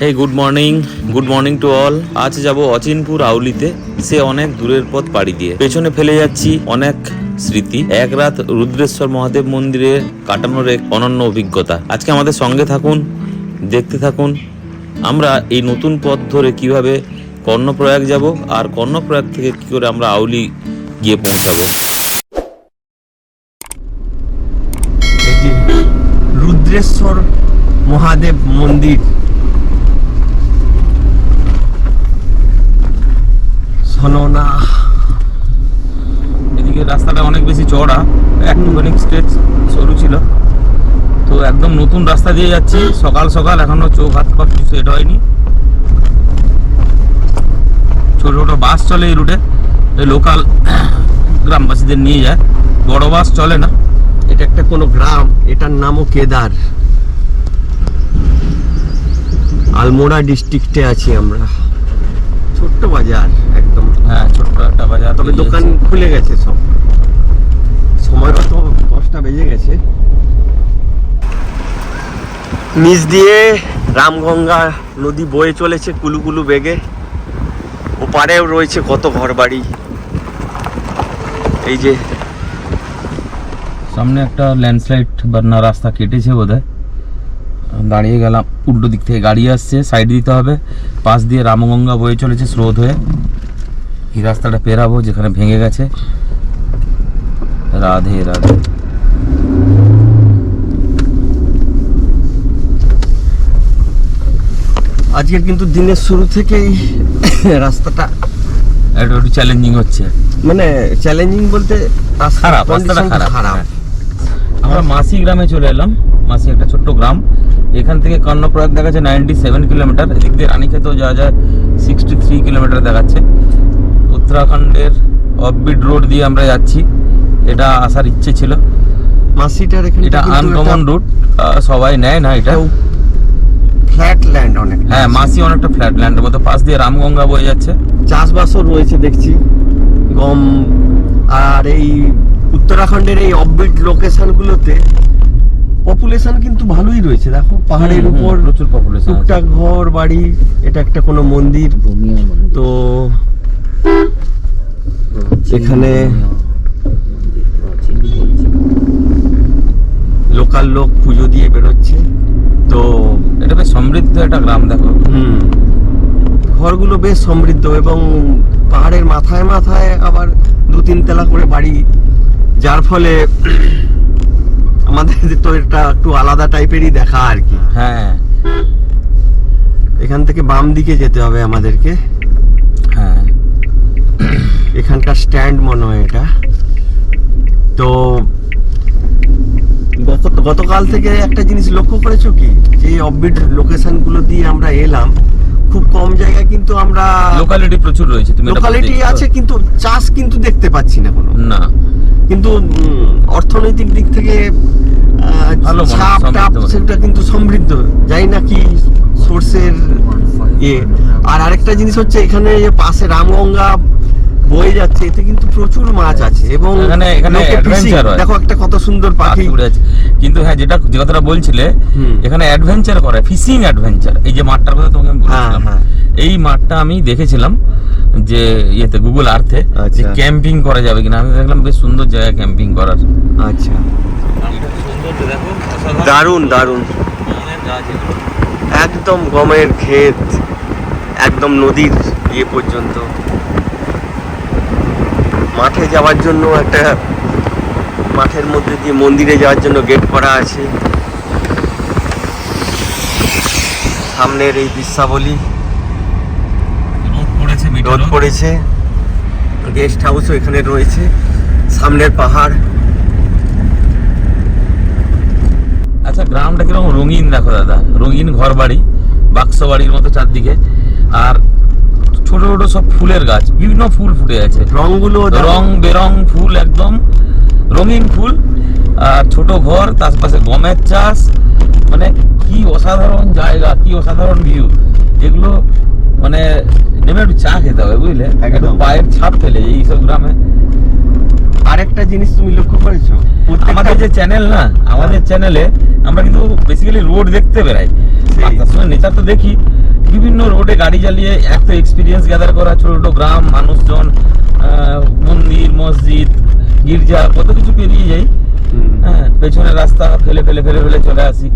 Hey good morning good morning to all আজ যাব অচিনপুর আউলিতে। সে অনেক দূরের পথ পাড়ি দিয়ে। পেছনে ফেলে যাচ্ছি অনেক স্মৃতি। এক রাত রুদ্রেশ্বর মহাদেব মন্দিরে কাটানোর এক অনন্য অভিজ্ঞতা। আজকে আমাদের সঙ্গে থাকুন, দেখতে থাকুন। আমরা এই নতুন পথ ধরে কীভাবে কর্ণপ্রয়াগ যাব আর কর্ণপ্রয়াগ থেকে কি করে আমরা আউলি গিয়ে পৌঁছাবো। রুদ্রেশ্বর মহাদেব মন্দির সননা এদিকে রাস্তাটা অনেক বেশি চওড়া, একটুখানি স্ট্রেচ সরু ছিল। তো একদম নতুন রাস্তা দিয়ে যাচ্ছি। সকাল সকাল এখনও চোখ হাত পা কিছু সেট হয়নি। ছোট ছোট বাস চলে এই রুটে লোকাল গ্রামবাসীদের নিয়ে যায়। বড় বাস চলে না। এটা একটা কোনো গ্রাম। এটার নামও কেদার। আলমোড়া ডিস্ট্রিক্টে আছি আমরা। ছোট্ট বাজার, একদম হ্যাঁ ছোট্ট একটা বাজার তবে দোকান খুলে গেছে সব। সময় তো দশটা বেজে গেছে। নিচ দিয়ে রামগঙ্গা নদী বয়ে চলেছে কুলুকুলু বেগে। ওপারেও রয়েছে কত ঘরবাড়ি। এই যে সামনে একটা ল্যান্ডস্লাইড বা রাস্তা কেটেছে বোধহয়। দাঁড়িয়ে গেলাম উল্টো দিক থেকে গাড়ি আসছে সাইড দিতে হবে। পাশ দিয়ে রামগঙ্গা বয়ে চলেছে স্রোত হয়ে। এই রাস্তাটা পেরাবো যেখানে ভেঙে গেছে। রাধে রাধে। আজকের কিন্তু দিনের শুরু থেকেই রাস্তাটা একটু একটু চ্যালেঞ্জিং হচ্ছে। মানে চ্যালেঞ্জিং বলতে খারাপ রাস্তাটা খারাপ খারাপ। হ্যাঁ। আমরা মাসি গ্রামে চলে এলাম। মাসি একটা ছোট্ট গ্রাম। এখান থেকে কর্ণপ্রয়াগ দেখাচ্ছে নাইনটি সেভেন কিলোমিটার এদিক দিয়ে রানীক্ষেতেও যাওয়া যায় সিক্সটি থ্রি কিলোমিটার দেখাচ্ছে। উত্তরাখণ্ডের অফবিট রোড দিয়ে আমরা যাচ্ছি। এটা আসার ইচ্ছে ছিল। মাসিটার এখানে এটা আনকমন রুট সবাই নেয় না এটা। ফ্ল্যাট ল্যান্ড অনেক হ্যাঁ মাসি অনেকটা ফ্ল্যাট ল্যান্ডের মতো পাশ দিয়ে রামগঙ্গা বয়ে যাচ্ছে। চাষবাসও রয়েছে দেখছি। গম আর এই উত্তরাখণ্ডের এই অফবিট লোকেশনগুলোতে পপুলেশন কিন্তু ভালোই রয়েছে। দেখো পাহাড়ের উপর প্রচুর পপুলেশন টুকটাক ঘর বাড়ি এটা একটা কোনো মন্দির। তো এখানে লোকাল লোক পুজো দিয়ে বেরোচ্ছে। তো এটা বেশ সমৃদ্ধ একটা গ্রাম দেখো। হুম। ঘরগুলো বেশ সমৃদ্ধ এবং পাহাড়ের মাথায় মাথায় আবার দু তিন তলা করে বাড়ি। যার ফলে আমাদের তো এটা একটু আলাদা টাইপেরই দেখা আর কি। হ্যাঁ। এখান থেকে বাম দিকে যেতে হবে আমাদেরকে। হ্যাঁ। এখানকার স্ট্যান্ড মনে হয় এটা। তো গতকাল থেকে একটা জিনিস লক্ষ্য করেছ কি? যে অফবিট লোকেশনগুলো দিয়ে আমরা এলাম খুব কম জায়গায় কিন্তু আমরা লোকালিটি প্রচুর রয়েছে তুমি লোকালিটি আছে কিন্তু চাষ কিন্তু দেখতে পাচ্ছি না কোনো। না। কিন্তু অর্থনৈতিক দিক থেকে ভালো ছাপ টাপ। সেটা কিন্তু সমৃদ্ধ। জানি না কি সোর্সের ইয়ে। আর আরেকটা জিনিস হচ্ছে এখানে পাশে রামগঙ্গা বয়ে যাচ্ছে এতে কিন্তু প্রচুর মাছ আছে এবং এখানে- এখানে fishing, হয়। দেখো একটা কত সুন্দর পাখি কিন্তু হ্যাঁ যেটা যে কথাটা বলছিলে এখানে অ্যাডভেঞ্চার করে ফিশিং অ্যাডভেঞ্চার এই যে মাঠটার কথা তোমাকে আমি হ্যাঁ, হ্যাঁ। এই মাঠটা আমি দেখেছিলাম যে ইয়েতে গুগল আর্থে যে আচ্ছা। ক্যাম্পিং করা যাবে কিনা। আমি দেখলাম বেশ সুন্দর জায়গা ক্যাম্পিং করার। আচ্ছা। দারুণ দারুণ। একদম গমের ক্ষেত একদম নদীর ইয়ে পর্যন্ত। মাঠে যাওয়ার জন্য একটা মাঠের মধ্যে দিয়ে মন্দিরে যাওয়ার জন্য গেট করা আছে। সামনের এই দৃশ্যাবলী। রোদ পড়েছে গেস্ট হাউসও এখানে রয়েছে। সামনের পাহাড়। আচ্ছা গ্রামটা কীরকম রঙিন দেখো দাদা। রঙিন ঘর বাড়ি বাক্স বাড়ির মতো চারদিকে। আর ছোট ছোট সব ফুলের গাছ বিভিন্ন ফুল ফুটে আছে। রংগুলো রং বেরং ফুল একদম রঙিন ফুল। আর ছোট ঘর তার পাশে গমের চাষ। মানে কি অসাধারণ জায়গা কি অসাধারণ ভিউ এগুলো মানে নেমে একটু চা খেতে হবে বুঝলে? একদম। পায়ের ছাপ ফেলে এইসব গ্রামে। আরেকটা জিনিস তুমি লক্ষ্য করেছ? আমাদের যে চ্যানেল না আমাদের চ্যানেলে আমরা কিন্তু বেসিক্যালি রোড দেখতে সেই। আর নেচার তো দেখি। বিভিন্ন রোডে গাড়ি চালিয়ে এক তো এক্সপিরিয়েন্স গ্যাদার করা ছোটো ছোটো গ্রাম মানুষজন মন্দির মসজিদ গির্জা কত কিছু পেরিয়ে যাই। হ্যাঁ পেছনে রাস্তা ফেলে ফেলে ফেলে ফেলে চলে আসি।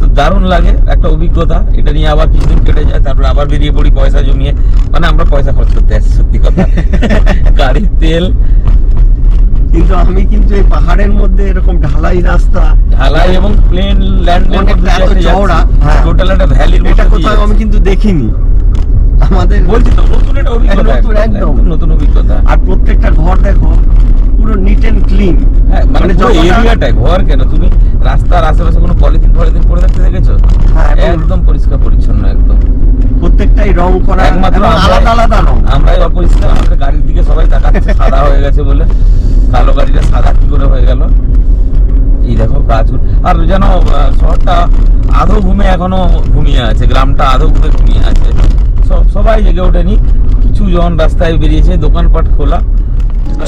তো দারুণ লাগে একটা অভিজ্ঞতা। এটা নিয়ে আবার কিছুদিন কেটে যায় তারপরে আবার বেরিয়ে পড়ি পয়সা জমিয়ে। মানে আমরা পয়সা খরচ করতে আসি সত্যি কথা। গাড়ির তেল কিন্তু আমি কিন্তু এই পাহাড়ের মধ্যে এরকম ঢালাই রাস্তা ঢালাই এবং প্লেন অনেকটা এত চওড়া, হ্যাঁ। টোটাল একটা ভ্যালির এটা কোথাও আমি কিন্তু দেখিনি। আমাদের বলছি তো নতুন একটা অভিজ্ঞতা নতুন, একদম, নতুন অভিজ্ঞতা। আর প্রত্যেকটা ঘর দেখো পুরো নিট এন্ড ক্লিন হ্যাঁ মানে মানে পুরো যতটা- ঘর কেন? তুমি রাস্তার আশেপাশে কোনো পলিথিন ফলিথিন পড়ে থাকতে দেখেছ? হ্যাঁ, একদম পরিষ্কার পরিচ্ছন্ন একদম। প্রত্যেকটাই রং করা একমাত্র আলাদা আলাদা রং। আমরাই অপরিষ্কার আমাদের গাড়ির দিকে সবাই তাকাচ্ছে সাদা হয়ে গেছে বলে কালো গাড়িটা সাদা কি করে হয়ে গেল এই দেখো গাছগুলো আর যেন শহরটা আধো ঘুমে এখনও ঘুমিয়ে আছে গ্রামটা আধো ঘুমে ঘুমিয়ে আছে। সব সবাই জেগে ওঠেনি। কিছু জন রাস্তায় বেরিয়েছে দোকানপাট খোলা।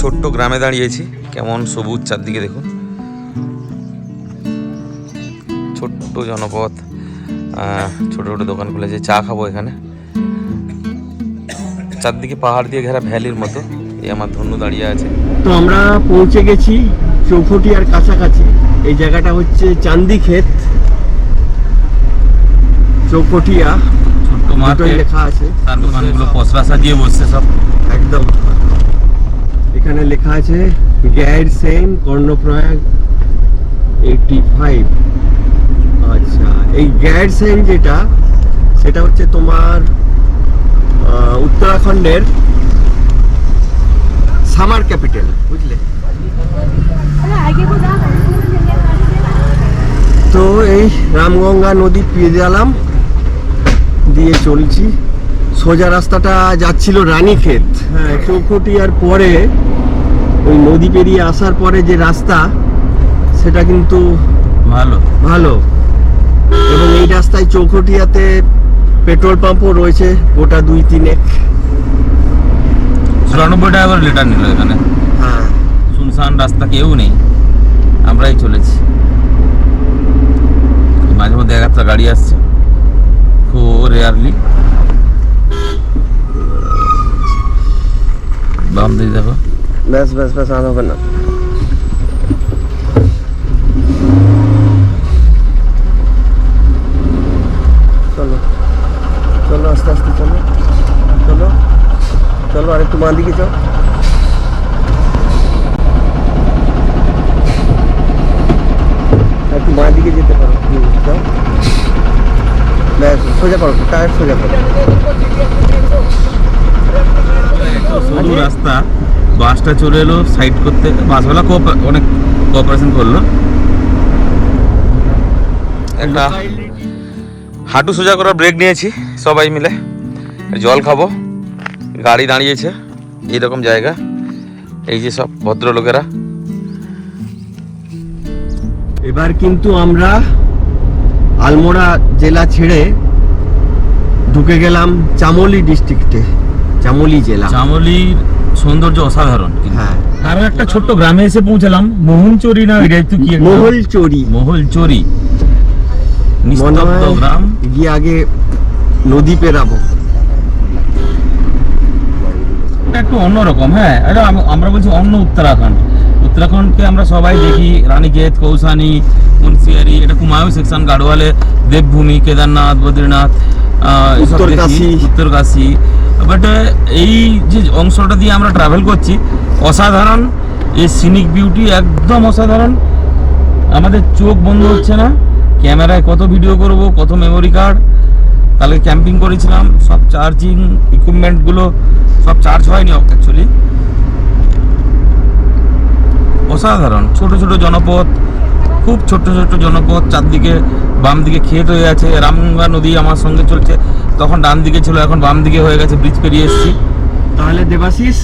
ছোট্ট গ্রামে দাঁড়িয়েছি কেমন সবুজ চারদিকে দেখুন। ছোট্ট জনপথ ছোট ছোট দোকান খুলেছে চা খাব এখানে। চারদিকে পাহাড় দিয়ে ঘেরা ভ্যালির মতো এই আমার ধন্য দাঁড়িয়ে আছে। তো আমরা পৌঁছে গেছি চৌফটিয়ার কাছাকাছি। এই জায়গাটা হচ্ছে চান্দি ক্ষেত চৌকটিয়া ছোট্ট মার্কেট লেখা আছে। তার দোকানগুলো পসরা সাজিয়ে বসছে সব। একদম। এখানে লেখা আছে সেন কর্ণপ্রয়াগ এইটি ফাইভ। আচ্ছা এই সেন যেটা সেটা হচ্ছে তোমার উত্তরাখণ্ডের সামার ক্যাপিটাল বুঝলে? তো এই রামগঙ্গা নদী পেয়ে গেলাম। দিয়ে চলছি। সোজা রাস্তাটা যাচ্ছিল রানীক্ষেত। হ্যাঁ চৌখটিয়ার পরে ওই নদী পেরিয়ে আসার পরে যে রাস্তা সেটা কিন্তু ভালো। ভালো। এবং এই রাস্তায় চৌখটিয়াতে পেট্রোল পাম্পও রয়েছে গোটা দুই তিনেক। চুরানব্বই টাকা করে লিটার নিল এখানে। হ্যাঁ। শুনশান রাস্তা কেউ নেই। আমরাই চলেছি। মাঝে মধ্যে এক একটা গাড়ি আসছে খুব রেয়ারলি বাম দিকে দেখো ব্যাস ব্যাস ব্যাস আর হবে না চলো চলো আস্তে আস্তে চলো চলো চলো আর একটু বাঁ দিকে চল একটু বাঁ দিকে যেতে পারো হুম, যাও ব্যাস সোজা করো। টায়ার সোজা করো। সরু রাস্তা বাসটা চলে এলো সাইড করতে, বাসওয়ালা অনেক কোঅপারেশন করল। একটা হাঁটু সোজা করার ব্রেক নিয়েছি, সবাই মিলে। জল খাব, গাড়ি দাঁড়িয়েছে, এইরকম জায়গা। এই যে সব ভদ্রলোকেরা। এবার কিন্তু আমরা আলমোড়া জেলা ছেড়ে ঢুকে গেলাম চামোলি ডিস্ট্রিক্টে চামোলি জেলা। চামলির সৌন্দর্য অসাধারণ হ্যাঁ। আরও একটা ছোট্ট গ্রামে এসে পৌঁছালাম মোহনচুরি না এটা একটু কি? মহলচরি মোহলচুরি নিস্তব্ধ গ্রাম। গিয়ে আগে নদী পেরাবো। একটু অন্যরকম হ্যাঁ। এটা আমরা বলছি অন্য উত্তরাখণ্ড। উত্তরাখণ্ডকে আমরা সবাই দেখি রানীক্ষেত কৌসানি মুন্সিয়ারি এটা কুমায়ু সেকশন গাড়োয়ালে দেবভূমি কেদারনাথ বদ্রীনাথ উত্তরকাশী। উত্তরকাশী বাট এই যে অংশটা দিয়ে আমরা ট্রাভেল করছি অসাধারণ এই সিনিক বিউটি একদম অসাধারণ আমাদের চোখ বন্ধ হচ্ছে না ক্যামেরায় কত ভিডিও করব কত মেমোরি কার্ড কালকে ক্যাম্পিং করেছিলাম সব চার্জিং ইকুইপমেন্টগুলো সব চার্জ হয়নি অ্যাকচুয়ালি অসাধারণ। ছোট ছোট জনপথ খুব ছোট ছোট জনপথ চারদিকে বাম দিকে ক্ষেত হয়ে আছে রামগঙ্গা নদী আমার সঙ্গে চলছে। তখন ডান দিকে ছিল এখন বাম দিকে হয়ে গেছে ব্রিজ পেরিয়ে এসেছি। তাহলে দেবাশিস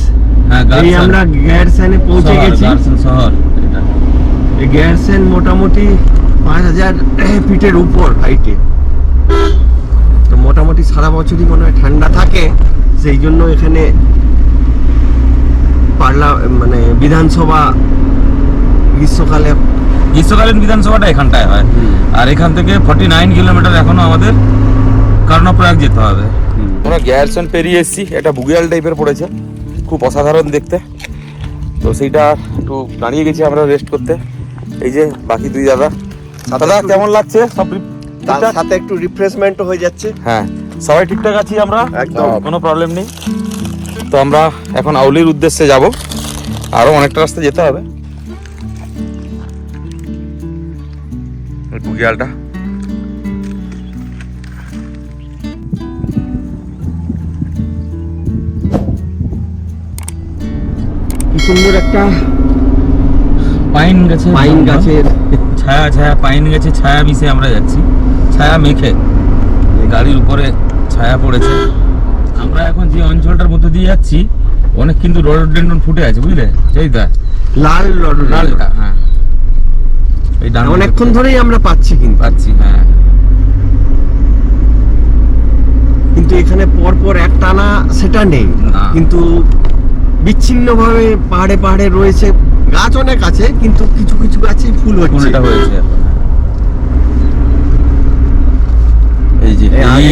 হ্যাঁ এই আমরা গ্যারসেনে পৌঁছে গেছি। শহর এটা। এই গ্যারসেন মোটামুটি পাঁচ হাজার ফিটের উপর হাইটে। তো মোটামুটি সারা বছরই মনে হয় ঠান্ডা থাকে সেই জন্য এখানে পার্লা মানে বিধানসভা গ্রীষ্মকালে গ্রীষ্মকালীন বিধানসভাটা এখানটায় হয়। আর এখান থেকে ফর্টি নাইন কিলোমিটার এখনও আমাদের কর্ণপ্রয়াগ যেতে হবে। আমরা গ্যারসন পেরিয়ে এসেছি এটা বুগিয়াল টাইপের পড়েছে খুব অসাধারণ দেখতে। তো সেইটা একটু দাঁড়িয়ে গেছি আমরা রেস্ট করতে। এই যে বাকি দুই দাদা। দাদা কেমন লাগছে? সব? সাথে একটু রিফ্রেশমেন্টও হয়ে যাচ্ছে। হ্যাঁ সবাই ঠিকঠাক আছি আমরা? একদম। কোনো প্রবলেম নেই। তো আমরা এখন আউলির উদ্দেশ্যে যাব। আরও অনেকটা রাস্তা যেতে হবে। বুগিয়ালটা কি সুন্দর একটা পাইন গাছে পাইন গাছের ছায়া ছায়া পাইন গাছে ছায়া মিশে আমরা যাচ্ছি। ছায়া মেখে গাড়ির উপরে ছায়া পড়েছে। আমরা এখন যে অঞ্চলটার মধ্যে দিয়ে যাচ্ছি অনেক কিন্তু রডোডেন্ডন ফুটে আছে বুঝলে? সেইটা লাল লালটা হ্যাঁ। অনেকক্ষণ ধরেই আমরা পাচ্ছি কিন্তু। পাচ্ছি হ্যাঁ। কিন্তু এখানে পর পর এক টানা সেটা নেই। কিন্তু বিচ্ছিন্নভাবে পাহাড়ে পাহাড়ে রয়েছে গাছ অনেক আছে কিন্তু কিছু কিছু গাছেই ফুল হচ্ছে। হয়েছে হ্যাঁ। এই যে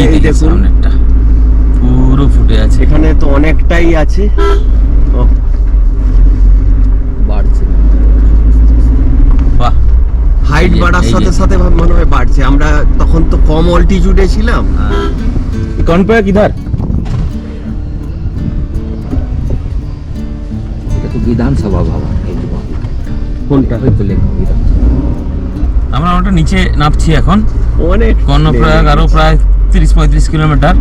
এই দেখুন। পুরো ফুটে আছে। এখানে তো অনেকটাই আছে। ও, বাড়ছে বাহ হাইট বাড়ার সাথে সাথে মনে হয় বাড়ছে। আমরা তখন তো কম অল্টিটিউডে ছিলাম। কনপয়া কিধার বিধানসভা ভবন কোনটা? হয়তো লেখা আমরা ওটা নিচে নামছি এখন। অনেক কর্ণপ্রয়াগ আরও প্রায় তিরিশ পঁয়ত্রিশ কিলোমিটার।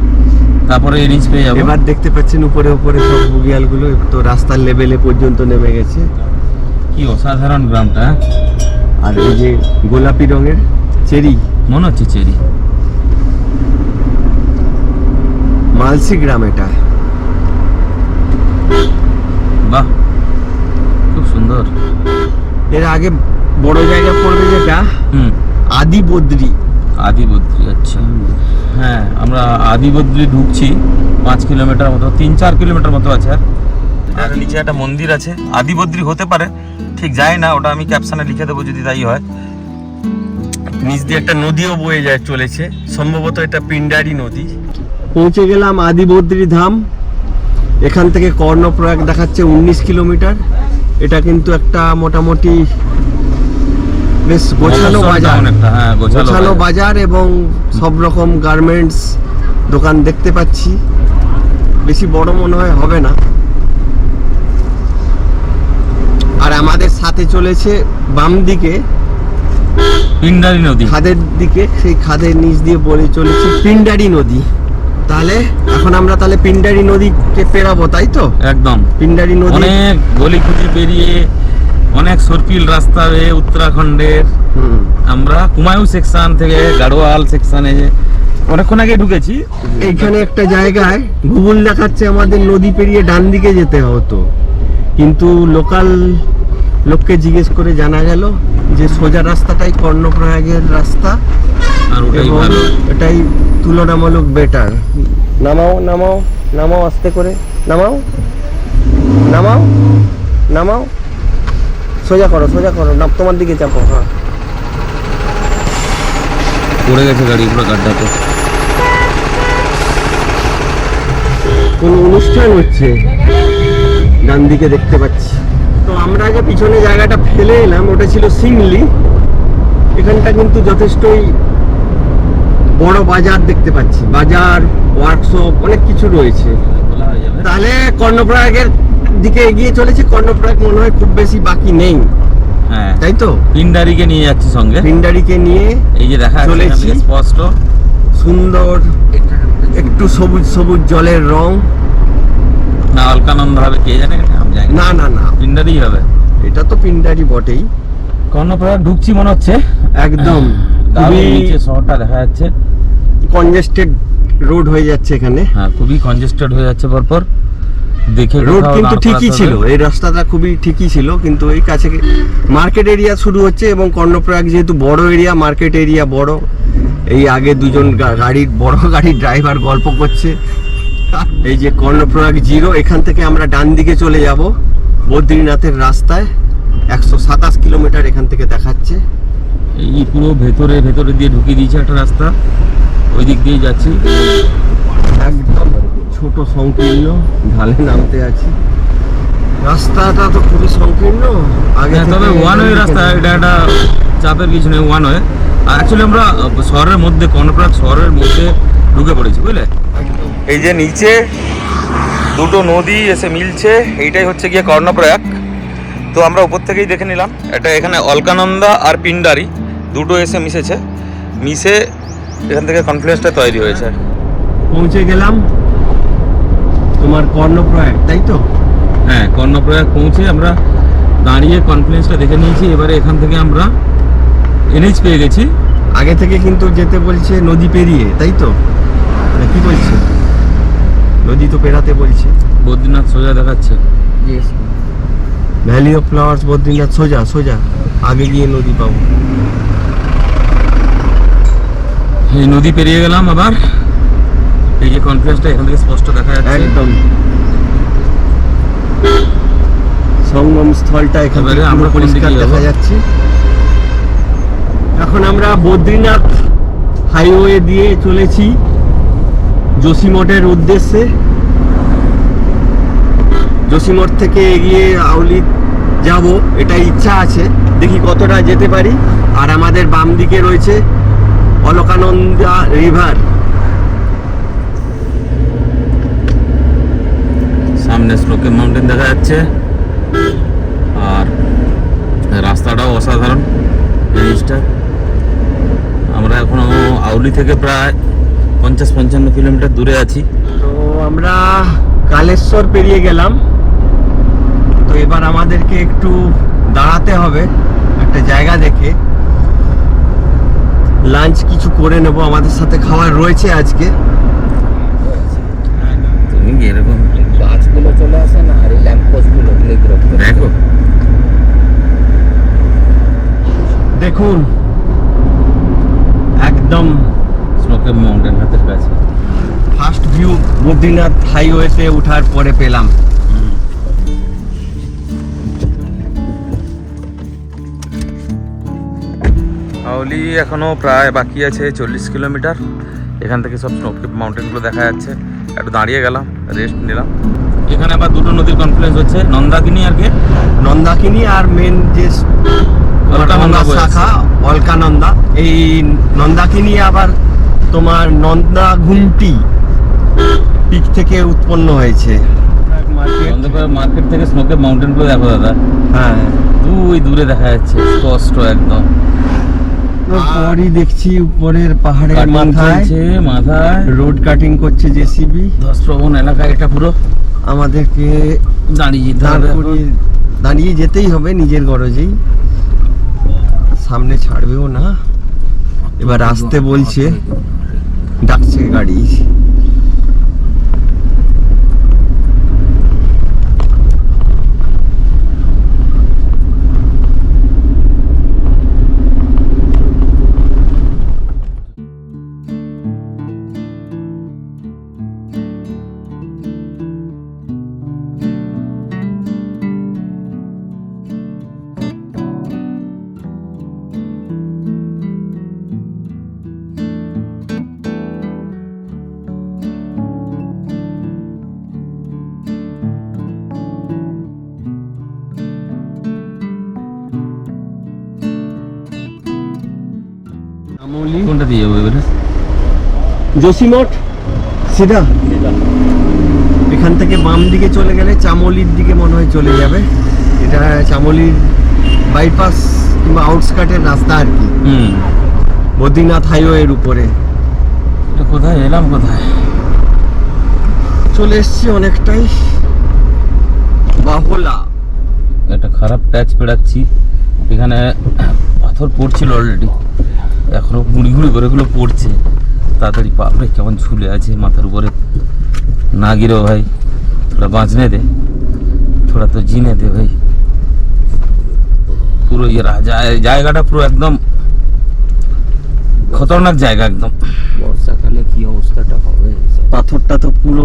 তারপরে রিচ পেয়ে যাব। এবার দেখতে পাচ্ছেন উপরে উপরে সব বুগিয়ালগুলো তো রাস্তার লেভেলে পর্যন্ত নেমে গেছে। কি অসাধারণ গ্রামটা হ্যাঁ? আর এই যে গোলাপি রঙের চেরি মনে হচ্ছে চেরি। মালসি গ্রাম এটা। বাহ খুব সুন্দর। এর আগে বড় জায়গা পড়বে যেটা? হুম। আদি বদ্রি আদিবদ্রি আচ্ছা। হ্যাঁ আমরা আদিবদ্রি ঢুকছি পাঁচ কিলোমিটার মতো তিন চার কিলোমিটার মতো আছে। আর আর নিচে একটা মন্দির আছে আদিবদ্রি হতে পারে। ঠিক যায় না ওটা আমি ক্যাপশনে লিখে দেবো যদি তাই হয়। নিচ দিয়ে একটা নদীও বয়ে যায় চলেছে। সম্ভবত এটা পিন্ডারি নদী। পৌঁছে গেলাম আদি বদ্রি ধাম। এখান থেকে কর্ণপ্রয়াগ দেখাচ্ছে উনিশ কিলোমিটার। এটা কিন্তু একটা মোটামুটি বেশ গোছানো বাজার। হ্যাঁ গোছালো গোছানো। বাজার। এবং সব রকম গার্মেন্টস দোকান দেখতে পাচ্ছি। বেশি বড় মনে হয় হবে না। আর আমাদের সাথে চলেছে বাম দিকে পিন্ডারি নদী। খাদের দিকে সেই খাদের নিচ দিয়ে বলে চলেছে পিন্ডারি নদী। তাহলে এখন আমরা তাহলে পিন্ডারি নদীকে পেরাবো তাই তো? একদম। পিন্ডারি নদী অনেক গলি খুঁজি পেরিয়ে অনেক সর্পিল রাস্তা হয়ে উত্তরাখণ্ডের আমরা কুমায়ু সেকশন থেকে গাড়োয়াল সেকশনে অনেকক্ষণ আগে ঢুকেছি। এইখানে একটা জায়গায় গুগল দেখাচ্ছে আমাদের নদী পেরিয়ে ডান দিকে যেতে হতো। কিন্তু লোকাল লোককে জিজ্ঞেস করে জানা গেল যে সোজা রাস্তাটাই কর্ণপ্রয়াগের রাস্তা। আর ওটাই ভালো। এটাই তুলনামূলক বেটার নামাও নামাও নামাও আস্তে করে। নামাও নামাও নামাও। সোজা করো সোজা করো। না তোমার দিকে চাপো হ্যাঁ। পড়ে গেছে গাড়ি পুরো গাড্ডাতে কোনো অনুষ্ঠান হচ্ছে? ডান দিকে দেখতে পাচ্ছি। আমরা যে পিছনে জায়গাটা ফেলে এলাম ওটা ছিল সিমলি এখানটা কিন্তু যথেষ্টই বড় বাজার দেখতে পাচ্ছি। বাজার ওয়ার্কশপ অনেক কিছু রয়েছে। তাহলে কর্ণপ্রয়াগের দিকে এগিয়ে চলেছে। কর্ণপ্রয়াগ মনে হয় খুব বেশি বাকি নেই। হ্যাঁ। তাই তো? পিন্ডারিকে নিয়ে যাচ্ছি সঙ্গে। পিন্ডারিকে নিয়ে এই যে দেখা চলেছি। স্পষ্ট। সুন্দর একটু সবুজ সবুজ জলের রং। না অলকানন্দ হবে কে জানে আমি জানি না। না না হবে। এটা তো পিন্ডারি বটেই। কর্ণপ্রয়াগ ঢুকছি মনে হচ্ছে। একদম। খুবই নিচে শহরটা দেখা যাচ্ছে। কনজেস্টেড রোড হয়ে যাচ্ছে এখানে। হ্যাঁ খুবই কনজেস্টেড হয়ে যাচ্ছে পরপর। দেখে রোড কিন্তু ঠিকই ছিল। এই রাস্তাটা খুবই ঠিকই ছিল কিন্তু এই কাছে মার্কেট এরিয়া শুরু হচ্ছে এবং কর্ণপ্রয়াগ যেহেতু বড় এরিয়া মার্কেট এরিয়া বড় এই আগে দুজন গাড়ির বড় গাড়ির ড্রাইভার গল্প করছে। এই যে কর্ণপ্রয়াগ জিরো এখান থেকে আমরা ডান দিকে চলে যাব বদ্রীনাথের রাস্তায়। একশো সাতাশ কিলোমিটার এখান থেকে দেখাচ্ছে। এই পুরো ভেতরে ভেতরে দিয়ে ঢুকিয়ে দিয়েছে একটা রাস্তা। ওই দিক দিয়ে যাচ্ছি। একদম ছোট সংকীর্ণ ঢালে নামতে আছি। রাস্তাটা তো খুবই সংকীর্ণ। আগে হ্যাঁ, তবে ওয়ান ওয়ে রাস্তা এটা একটা চাপের কিছু নেই ওয়ান ওয়ে অ্যাকচুয়ালি আমরা শহরের মধ্যে কর্ণপ্রাগ শহরের মধ্যে ঢুকে পড়েছি বুঝলে। এই যে নিচে দুটো নদী এসে মিলছে, এইটাই হচ্ছে গিয়ে কর্ণপ্রয়াগ। তো আমরা উপর থেকেই দেখে নিলাম, এটা এখানে অলকানন্দা আর পিন্ডারি দুটো এসে মিশেছে। মিশে এখান থেকে কনফ্লুয়েন্সটা তৈরি হয়েছে। পৌঁছে গেলাম তোমার কর্ণপ্রয়াগ, তাই তো? হ্যাঁ কর্ণপ্রয়াগ পৌঁছে আমরা দাঁড়িয়ে কনফ্লুয়েন্সটা দেখে নিয়েছি। এবারে এখান থেকে আমরা এনএইচ পেয়ে গেছি। আগে থেকে কিন্তু যেতে বলছে নদী পেরিয়ে, তাই তো? না কি বলছে? নদী তো পেরাতে বলছে। বদ্রীনাথ সোজা দেখাচ্ছে। ভ্যালি অফ ফ্লাওয়ার্স বদ্রীনাথ সোজা সোজা। আগে গিয়ে নদী পাবো এই নদী পেরিয়ে গেলাম আবার। এই যে কনফ্লুয়েন্সটা এখান থেকে স্পষ্ট দেখা যাচ্ছে। একদম। সঙ্গম স্থলটা এখান থেকে আমরা পরিষ্কার দেখা যাচ্ছে। এখন আমরা বদ্রীনাথ হাইওয়ে দিয়ে চলেছি। যোশীমঠের উদ্দেশ্যে। যোশীমঠ থেকে এগিয়ে আউলি যাব এটা ইচ্ছা আছে। দেখি কতটা যেতে পারি। আর আমাদের বাম দিকে রয়েছে অলকানন্দা রিভার। সামনে স্নোকে মাউন্টেন দেখা যাচ্ছে। আর রাস্তাটাও অসাধারণ। জিনিসটা। আমরা এখনও আউলি থেকে প্রায় পঞ্চাশ পঞ্চান্ন কিলোমিটার দূরে আছি। তো আমরা কালেশ্বর পেরিয়ে গেলাম। তো এবার আমাদেরকে একটু দাঁড়াতে হবে একটা জায়গা দেখে। লাঞ্চ কিছু করে নেব আমাদের সাথে খাবার রয়েছে আজকে। তুমি এরকম গাছগুলো চলে আসে না আর দেখো। দেখুন একদম স্নোকে মাউন্টেন হাতের কাছে। ফার্স্ট ভিউ বদ্রীনাথ হাইওয়েতে ওঠার পরে পেলাম। আউলি এখনও প্রায় বাকি আছে চল্লিশ কিলোমিটার। এখান থেকে সব স্নোকে মাউন্টেনগুলো দেখা যাচ্ছে। একটু দাঁড়িয়ে গেলাম রেস্ট নিলাম। এখানে আবার দুটো নদীর কনফ্লুয়েন্স হচ্ছে নন্দাকিনী আর কি? নন্দাকিনী আর মেন যে শাখা অলকানন্দা এই নন্দাকিনী আবার তোমার নন্দা ঘুমটি পিক থেকে উৎপন্ন হয়েছে। মার্কেট থেকে স্নোকে মাউন্টেনগুলো দেখো দাদা। হ্যাঁ। দুই দূরে দেখা যাচ্ছে স্পষ্ট একদম। পরই দেখছি উপরের পাহাড়ের মাথায়। মাথায়। রোড কাটিং করছে জেসিবি দশ প্রবণ এলাকা এটা পুরো। আমাদেরকে দাঁড়িয়ে দাঁড়িয়ে যেতেই হবে নিজের গরজেই। সামনে ছাড়বেও না। এবার আসতে বলছে। ডাকছে গাড়ি যোশীমঠ সিধা। এখান থেকে বাম দিকে চলে গেলে চামলির দিকে মনে হয় চলে যাবে। এটা চামলির বাইপাস কিংবা আউটস্কার্টের রাস্তা আর কি। হুম। বদ্রীনাথ হাইওয়ের উপরে। এটা কোথায়? এলাম কোথায়? চলে এসছি অনেকটাই। বাহলা। একটা খারাপ প্যাচ পেড়াচ্ছি। এখানে পাথর পড়ছিল অলরেডি এখনও গুঁড়ি গুঁড়ি করে এগুলো পড়ছে। তাড়াতাড়ি বাপরে কেমন ঝুলে আছে মাথার উপরে। না গিরো ভাই থোড়া বাঁচনে দে। থোড়া তো জিনে দে ভাই। পুরো ইয়ে জায়গাটা পুরো একদম খতরনাক জায়গা একদম। বর্ষাকালে কি অবস্থাটা হবে? পাথরটা তো পুরো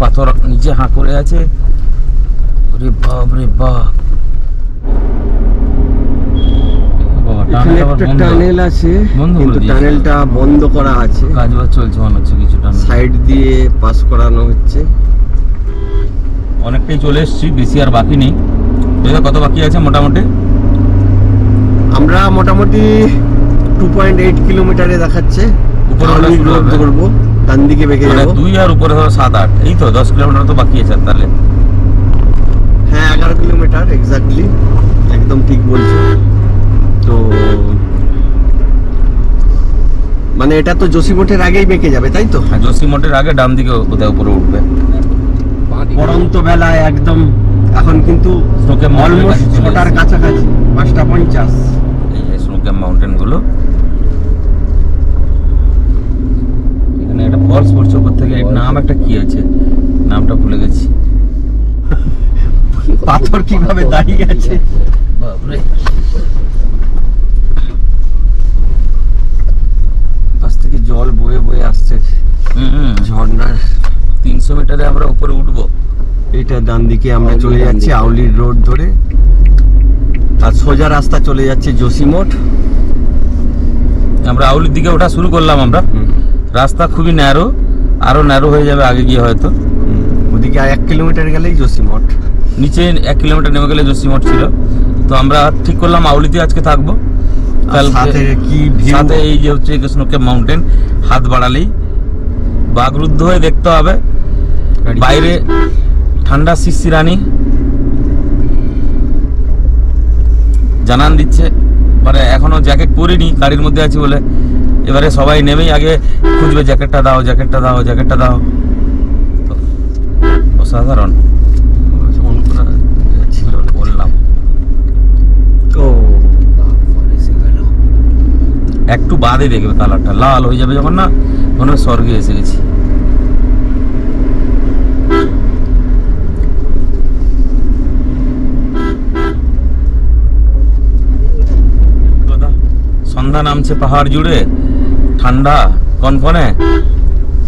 পাথর নিচে হাঁ করে আছে। রে বাপ রে বাপ বাবা এখানে টানেল আবার একটা টানেল আছে কিন্তু টানেলটা বন্ধ করা আছে। কাজ বাজ চলছে মনে হচ্ছে কিছুটা সাইড দিয়ে পাস করানো হচ্ছে। অনেকটাই চলে এসেছি বেশি আর বাকি নেই। কত বাকি আছে মোটামুটি। আমরা মোটামুটি টু পয়েন্ট এইট কিলোমিটারে দেখাচ্ছে। উপরে ধরবো ডান দিকে বেঁকে মানে যাব। দুই আর উপরে ধরো সাত আট। এই তো দশ কিলোমিটার তো বাকি আছে তাহলে। হ্যাঁ এগারো কিলোমিটার এক্স্যাক্টলি একদম ঠিক বলছো। তো মানে এটা তো যোশীমঠের আগেই বেঁকে যাবে তাই তো? আর জসি মোটের আগে ডান দিকে বোধহয় উপরে উঠবে। পরন্ত বেলায় একদম এখন কিন্তু স্নোকে অলমোস্ট ছটার কাছাকাছি পাঁচটা পঞ্চাশ। এই যে স্নোক্যাম মাউন্টেনগুলো। এখানে একটা ফলস পড়ছে উপর থেকে এর নাম একটা কি আছে? নামটা ভুলে গেছি। পাথর কীভাবে দাঁড়িয়ে আছে? বাপরে পাশ থেকে জল বয়ে বয়ে আসছে। হুম ঝর্ণার তিনশো মিটারে আমরা উপরে উঠবো। এটা ডান দিকে আমরা চলে যাচ্ছি আউলির রোড ধরে। আর সোজা রাস্তা চলে যাচ্ছে যোশীমঠ আমরা আউলির দিকে ওঠা শুরু করলাম আমরা। রাস্তা খুবই ন্যারো আরও ন্যারো হয়ে যাবে আগে গিয়ে হয়তো। ওদিকে আর এক কিলোমিটার গেলেই যোশীমঠ নিচে এক কিলোমিটার নেমে গেলে জসিমঠ ছিল। তো আমরা ঠিক করলাম আউলিতে আজকে থাকব। সাথে কি ভিউ? সাথে এই যে হচ্ছে কৃষ্ণকে মাউন্টেন হাত বাড়ালেই। বাগরুদ্ধ হয়ে দেখতে হবে। বাইরে ঠান্ডা শিশিরানি জানান দিচ্ছে। মানে এখনও জ্যাকেট পরিনি গাড়ির মধ্যে আছি বলে। এবারে সবাই নেমেই আগে খুঁজবে জ্যাকেটটা দাও জ্যাকেটটা দাও জ্যাকেটটা দাও। অসাধারণ অন করা ছিল না। বললাম ও একটু বাদে দেখবে কালারটা, লাল হয়ে যাবে যখন না, মনে হয় স্বর্গে এসে গেছি। সন্ধ্যা নামছে পাহাড় জুড়ে, ঠান্ডা কনকনে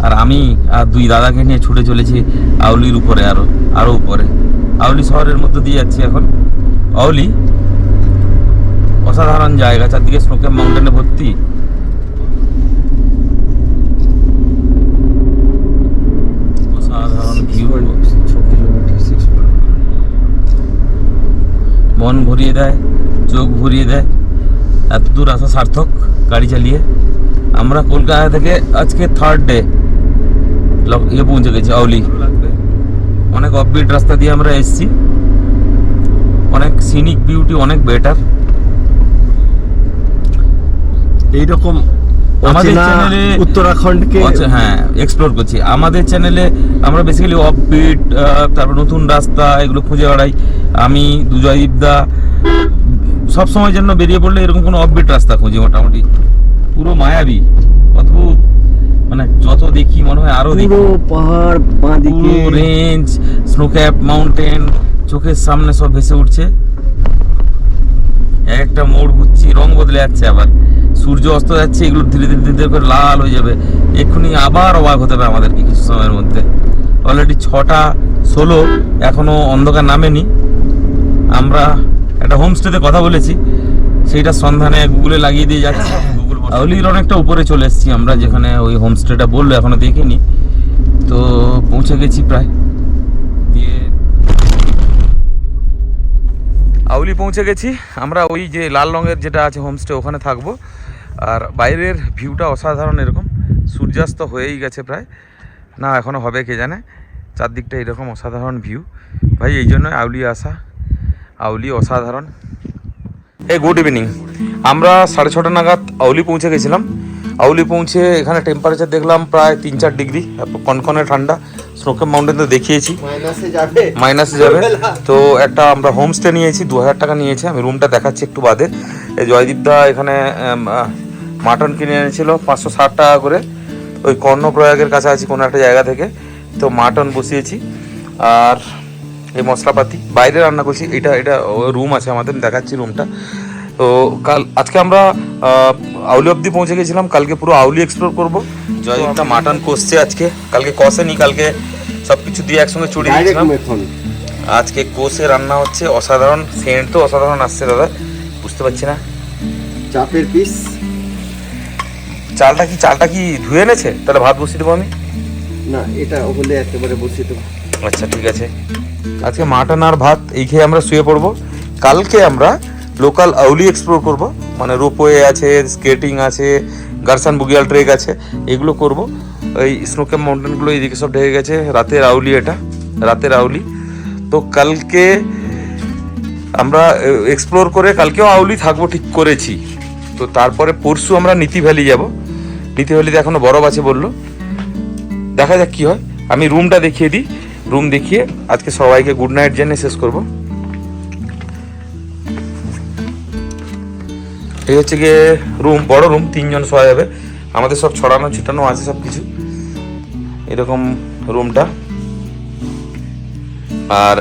আর আমি আর দুই দাদাকে নিয়ে ছুটে চলেছি আউলির উপরে, আরও আরও উপরে। আউলি শহরের মধ্যে দিয়ে যাচ্ছি এখন। আউলি অসাধারণ জায়গা, চারদিকে স্নোকে মাউন্টেনে ভর্তি। অসাধারণ ভিউ মন ভরিয়ে দেয়, চোখ ভরিয়ে দেয়। এত দূর আসা সার্থক, গাড়ি চালিয়ে। আমরা কলকাতা থেকে আজকে থার্ড ডে ইয়ে পৌঁছে গেছি, আউলি। অনেক অফবিট রাস্তা দিয়ে আমরা এসেছি। অনেক সিনিক বিউটি অনেক বেটার এইরকম আমাদের চ্যানেলে- উত্তরাখণ্ডকে হ্যাঁ এক্সপ্লোর করছি। আমাদের চ্যানেলে আমরা বেসিক্যালি অফবিট তারপর নতুন রাস্তা এগুলো খুঁজে বেড়াই। আমি দুজয়দীপ দা সব সময় জন্য বেরিয়ে পড়লে এরকম কোনো অফবিট রাস্তা খুঁজি মোটামুটি। পুরো মায়াবী অদ্ভুত। মানে যত দেখি মনে হয় আরও দেখি। পুরো পাহাড় বাঁদিকে। রেঞ্জ স্নোক্যাপ মাউন্টেন চোখের সামনে সব ভেসে উঠছে। এক একটা মোড় ঘুরছি রং বদলে যাচ্ছে আবার। সূর্য অস্ত যাচ্ছে এগুলো ধীরে ধীরে ধীরে করে লাল হয়ে যাবে। এক্ষুনি আবার অবাক হতে হবে আমাদেরকে কিছু সময়ের মধ্যে। অলরেডি ছটা ষোলো এখনও অন্ধকার নামেনি। আমরা একটা হোমস্টেতে কথা বলেছি সেইটা সন্ধানে গুগলে লাগিয়ে দিয়ে যাচ্ছি। গুগল আউলির অনেকটা উপরে চলে এসেছি আমরা যেখানে ওই হোমস্টেটা বলল এখনও দেখিনি। তো পৌঁছে গেছি প্রায়। দিয়ে আউলি পৌঁছে গেছি। আমরা ওই যে লাল রঙের যেটা আছে হোমস্টে ওখানে থাকব। আর বাইরের ভিউটা অসাধারণ এরকম। সূর্যাস্ত হয়েই গেছে প্রায়। না এখনও হবে কে জানে? চারদিকটা এরকম অসাধারণ ভিউ। ভাই এই জন্য আউলি আসা। আউলি অসাধারণ। এই গুড ইভিনিং আমরা সাড়ে ছটা নাগাদ আউলি পৌঁছে গেছিলাম। আউলি পৌঁছে এখানে টেম্পারেচার দেখলাম প্রায় তিন চার ডিগ্রি কনকনে ঠান্ডা। স্নোকে মাউন্টেন তো দেখিয়েছি। মাইনাসে যাবে। যাবে। তো একটা আমরা হোমস্টে নিয়েছি দু হাজার টাকা নিয়েছি। আমি রুমটা দেখাচ্ছি একটু বাদে। এই জয়দীপ দা এখানে মাটন কিনে এনেছিল পাঁচশো ষাট টাকা করে। ওই কর্ণপ্রয়াগের কাছাকাছি কোনো একটা জায়গা থেকে। তো মাটন বসিয়েছি। আর এই মশলাপাতি। বাইরে রান্না করছি। এটা এটা রুম আছে আমাদের আমি দেখাচ্ছি রুমটা। তো কাল আজকে আমরা আউলি অবধি পৌঁছে গেছিলাম। কালকে পুরো আউলি এক্সপ্লোর করব। জয়দীপটা মাটন কষছে আজকে। কালকে কষেনি কালকে সব কিছু দিয়ে একসঙ্গে চুড়ি ডাইরেক্ট দিয়েছিলাম। আজকে কোষে রান্না হচ্ছে। অসাধারণ সেন্ট তো অসাধারণ আসছে দাদা। বুঝতে পারছি না। চাপের পিস চালটা কি চালটা কি ধুয়ে এনেছে? তাহলে ভাত বসিয়ে দেবো আমি? না এটা হলে একেবারে বসিয়ে দেবো। আচ্ছা ঠিক আছে। আজকে মাটন আর ভাত এই খেয়ে আমরা শুয়ে পড়ব। কালকে আমরা লোকাল আউলি এক্সপ্লোর করব। মানে রোপওয়ে আছে স্কেটিং আছে গার্সান বুগিয়াল ট্রেক আছে এগুলো করব। ওই স্নোকে মাউন্টেনগুলো এইদিকে সব ঢেকে গেছে। রাতের আউলি এটা রাতের আউলি। তো কালকে আমরা এক্সপ্লোর করে কালকেও আউলি থাকব ঠিক করেছি। তো তারপরে পরশু আমরা নীতি ভ্যালি যাব। নীতি ভ্যালিতে এখনও বরফ আছে বলল। দেখা যাক কি হয়। আমি রুমটা দেখিয়ে দিই। রুম দেখিয়ে আজকে সবাইকে গুড নাইট জেনে শেষ করব। এই হচ্ছে গিয়ে রুম, বড় রুম, তিনজন শোয়া যাবে। আমাদের সব ছড়ানো, ছিটানো আছে সব কিছু এরকম রুমটা। আর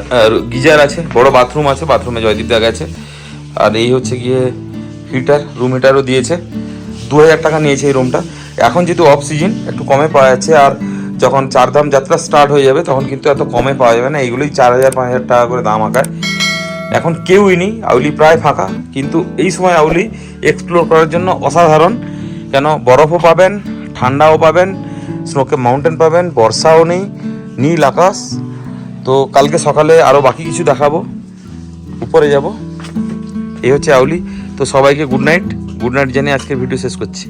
গিজার আছে, বড় বাথরুম আছে, বাথরুমে জয়দীপ দাগ আছে আর এই হচ্ছে গিয়ে হিটার রুম হিটারও দিয়েছে। দু হাজার টাকা নিয়েছে এই রুমটা এখন যেহেতু অফ সিজন একটু কমে পাওয়া যাচ্ছে, আর যখন চারধাম যাত্রা স্টার্ট হয়ে যাবে, তখন কিন্তু এত কমে পাওয়া যাবে না, এইগুলোই চার হাজার পাঁচ হাজার টাকা করে দাম আঁকায়। এখন কেউই নেই আউলি প্রায় ফাঁকা, কিন্তু এই সময় আউলি এক্সপ্লোর করার জন্য অসাধারণ। কেন, বরফও পাবেন, ঠান্ডাও পাবেন স্নোকে মাউন্টেন পাবেন, বর্ষাও নেই, নীল আকাশ। তো কালকে সকালে আরও বাকি কিছু দেখাবো, উপরে যাব। এই হচ্ছে আউলি। তো সবাইকে গুড নাইট গুড নাইট জেনে আজকের ভিডিও শেষ করছি।